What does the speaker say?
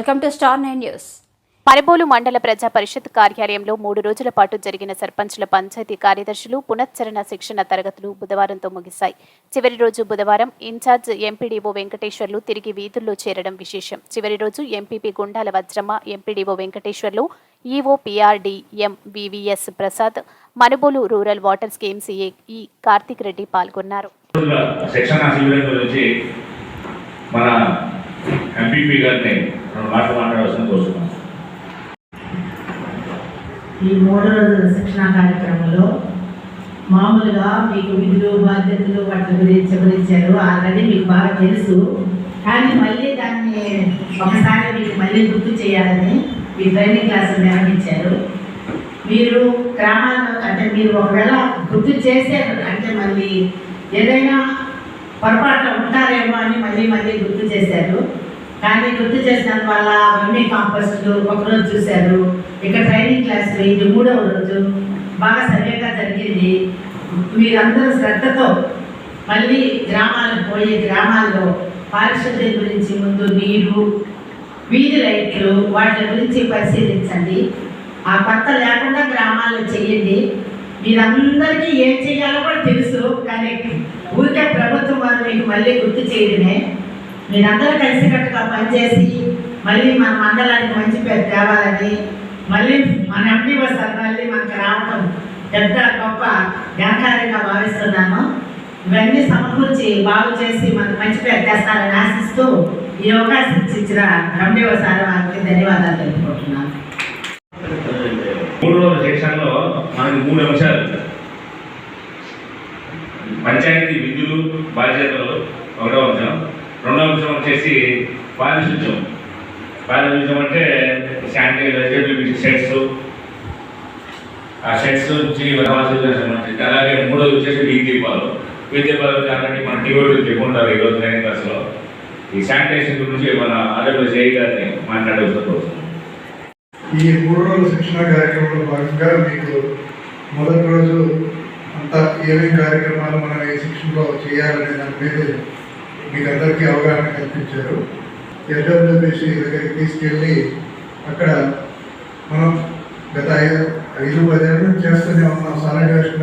Welcome to star nine news. Marabolu మండల ప్రజా పరిషత్ కార్యాలయంలో మూడు రోజుల పాటు జరిగిన సర్పంచుల పంచాయతీ కార్యదర్శులు పునశ్చరణ శిక్షణ తరగతులు బుధవారంతో ముగిశాయి. చివరి రోజు బుధవారం ఇన్ఛార్జ్ ఎంపీడీఓ వెంకటేశ్వర్లు తిరిగి వీధుల్లో చేరడం విశేషం. చివరి రోజు MPP Gundala Vajramma MPDO Venkateswarlu EO PRD M VVS Prasad Manubolu rural water scheme CA Karthik Reddy పాల్గొన్నారు. రోజుల శిక్షణ శిబిరం గురించి మన ఎంపీపీ గారిని రెండు మాటలు మాట్లాడవలసిన కోరుతున్నాం ఈ మూడు రోజుల శిక్షణ కార్యక్రమంలో మామూలుగా మీకు విధులు బాధ్యతలు వాటి గురించి వివరించారు ఆల్రెడీ మీకు బాగా తెలుసు. కానీ మళ్ళీ దాన్ని ఒకసారి మీకు మళ్ళీ గుర్తు చేయాలని మీ ట్రైనింగ్ క్లాసులు నిర్వహించారు. మీరు గ్రామాల్లో అంటే మీరు ఒకవేళ గుర్తు చేశారు అంటే మళ్ళీ ఏదైనా పొరపాట్లు ఉంటారేమో అని మళ్ళీ మళ్ళీ గుర్తు చేశారు. కానీ గుర్తు చేసినందు వల్ల మమ్మీ కాంపోస్టులు ఒకరోజు చూశారు. ఇక్కడ ట్రైనింగ్ క్లాసులు ఇది మూడవ రోజు. బాగా సరిగ్గా జరిగింది. మీరందరూ శ్రద్ధతో మళ్ళీ గ్రామాలకు పోయి గ్రామాల్లో పారిశుద్ధ్యం గురించి ముందు నీరు వీధి లైట్లు వాటి గురించి పరిశీలించండి. ఆ కొత్త లేకుండా గ్రామాల్లో చేయండి మీరందరికీ ఏం చేయాలో కూడా తెలుసు కానీ ఊరికే ప్రభుత్వం వారు మీకు మళ్ళీ గుర్తు చేయడమే. మీరందరూ కలిసికట్టుగా పనిచేసి మళ్ళీ మన మండలానికి మంచి పేరు తేవాలని మళ్ళీ మన ఎంపీ సార్ మళ్ళీ మనకు రావటం పెద్ద గొప్ప ఘనకార్యంగా భావిస్తున్నాను. ఇవన్నీ సమకూర్చి బాగు చేసి మనకు మంచి పేరు తెస్తారని ఆశిస్తూ ఈ అవకాశం ఇచ్చిన ఎంపీ సార్ వారికి ధన్యవాదాలు తెలుపుకుంటున్నాను. మూడు రోజుల శిక్షణలో మనకి మూడు అంశాలు. పంచాయతీ విధులు బాధ్యతలు ఒకటో అంశం. రెండో అంశం వచ్చేసి పారిశుద్ధ్యం పారిశుద్ధ్యం అంటే శానిటైజర్ షెడ్స్ ఆ షెడ్స్ నుంచి పారిశుద్ధ్యం అలాగే మూడోది వచ్చేసి వీధి దీపాలు. వీధి దీపాలు కాబట్టి మన టీవీ చెప్పుకుంటారు ఈరోజు నైన్ క్లాస్లో ఈ శానిటైజేషన్ గురించి మన ఆరోగ్య జై గారిని మాట్లాడవలసిన ఈ మూడు రోజుల శిక్షణ కార్యక్రమంలో భాగంగా మీకు మొదటి రోజు అంతా ఏమేమి కార్యక్రమాలు మనం ఈ శిక్షణలో చేయాలనే దాని మీద మీకు అందరికీ అవగాహన కల్పించారు. ఎల్డబ్ల్యూబీసీ దగ్గరికి తీసుకెళ్ళి అక్కడ మనం గత ఐదు ఐదు పదేళ్ళ నుంచి చేస్తూనే ఉన్నాం. సానిటేషన్